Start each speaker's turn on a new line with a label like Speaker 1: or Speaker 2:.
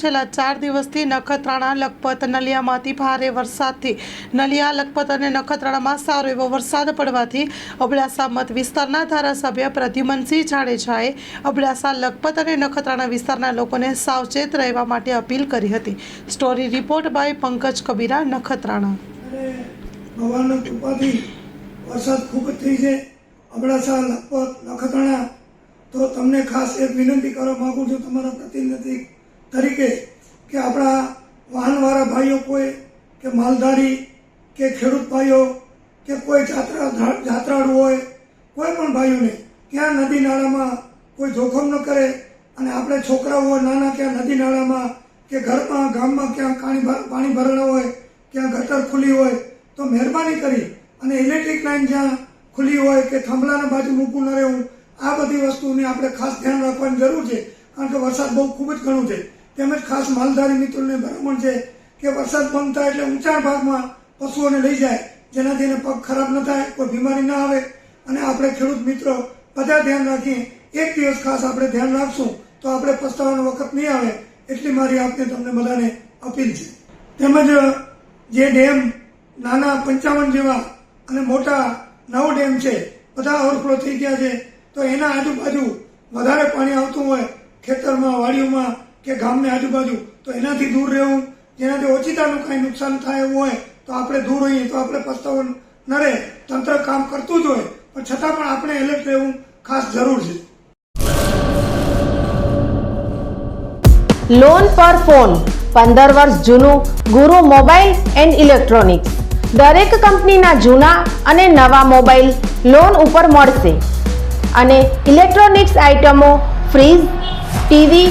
Speaker 1: છેલ્લા ચાર દિવસથી નખત્રાણા, લખપત, નલિયામાંથી ભારે વરસાદથી. નલિયા, લખપત અને નખત્રાણામાં સારો એવો વરસાદ પડવાથી અબડાસા મત વિસ્તારના ધારાસભ્ય પ્રદ્યુમનસિંહ જાડેજાએ અબડાસા, લખપત અને નખત્રાણા વિસ્તારના લોકોને સાવચેત રહેવા માટે અપીલ કરી હતી. Story report by Pankaj Kabira, Nakhatrana.
Speaker 2: વરસાદ ખૂબ જ થઈ છે. અબડાસા, લખપત, નખત્રાણા. તો તમને ખાસ એક વિનંતી કરવા માગું છું, તમારા પ્રતિનિધિ તરીકે કે આપણા વાહનવાળા ભાઈઓ કોઈ, કે માલધારી, કે ખેડૂત ભાઈઓ, કે કોઈ જાત્રા, જાત્રાળુ હોય, કોઈ પણ ભાઈઓને ક્યાં નદી નાળામાં કોઈ જોખમ ન કરે અને આપણે છોકરાઓ હોય નાના ક્યાં નદી નાળામાં, કે ઘરમાં, ગામમાં ક્યાં પાણી પાણી ભરેલા હોય, ક્યાં ગટર ખુલ્લી હોય, તો મહેરબાની કરી અને ઇલેક્ટ્રિક લાઈન જ્યાં ખુલ્લી હોય કે થાંભલાના બાજુ મૂકવું ન રહેવું, આ બધી વસ્તુની આપણે ખાસ ધ્યાન રાખવાની જરૂર છે, કારણ કે વરસાદ બહુ ખૂબ જ ઘણું છે. તેમજ ખાસ માલધારી મિત્રોને ભલામણ છે કે વરસાદ બંધ થાય એટલે ઊંચાણ ભાગમાં પશુઓને લઈ જાય જેનાથી એને પગ ખરાબ ન થાય, કોઈ બીમારી ના આવે. અને આપણે ખેડૂત મિત્રો બધા ધ્યાન રાખીએ, એક દિવસ ખાસ આપણે ધ્યાન રાખશું તો આપણે પસ્તાવાનો વખત નહીં આવે એટલી મારી આપને તમને બધાને અપીલ છે. તેમજ, જે ડેમ નાના પંચાવન જેવા અને મોટા નવ ડેમ છે, બધા ઓવરફ્લો થઈ ગયા છે, તો એના આજુબાજુ વધારે પાણી આવતું હોય ખેતરમાં, વાડીઓમાં કે ગામની આજુબાજુ, તો એનાથી દૂર રહેવું, જેનાથી ઓચિતાનું કાંઈ નુકસાન થાય એવું હોય, તો આપણે દૂર હોઈએ, તો આપણે પસ્તાવો ન રહે તંત્ર કામ કરતું જ હોય, પણ છતાં પણ આપણે એલર્ટ રહેવું ખાસ જરૂર છે.
Speaker 3: લોન પર ફોન પંદર વર્ષ જૂનું, ગુરુ મોબાઈલ એન્ડ ઇલેક્ટ્રોનિક્સ. દરેક કંપનીના જૂના અને નવા મોબાઈલ લોન ઉપર મળશે. અને ઇલેક્ટ્રોનિક્સ આઇટમો fridge, TV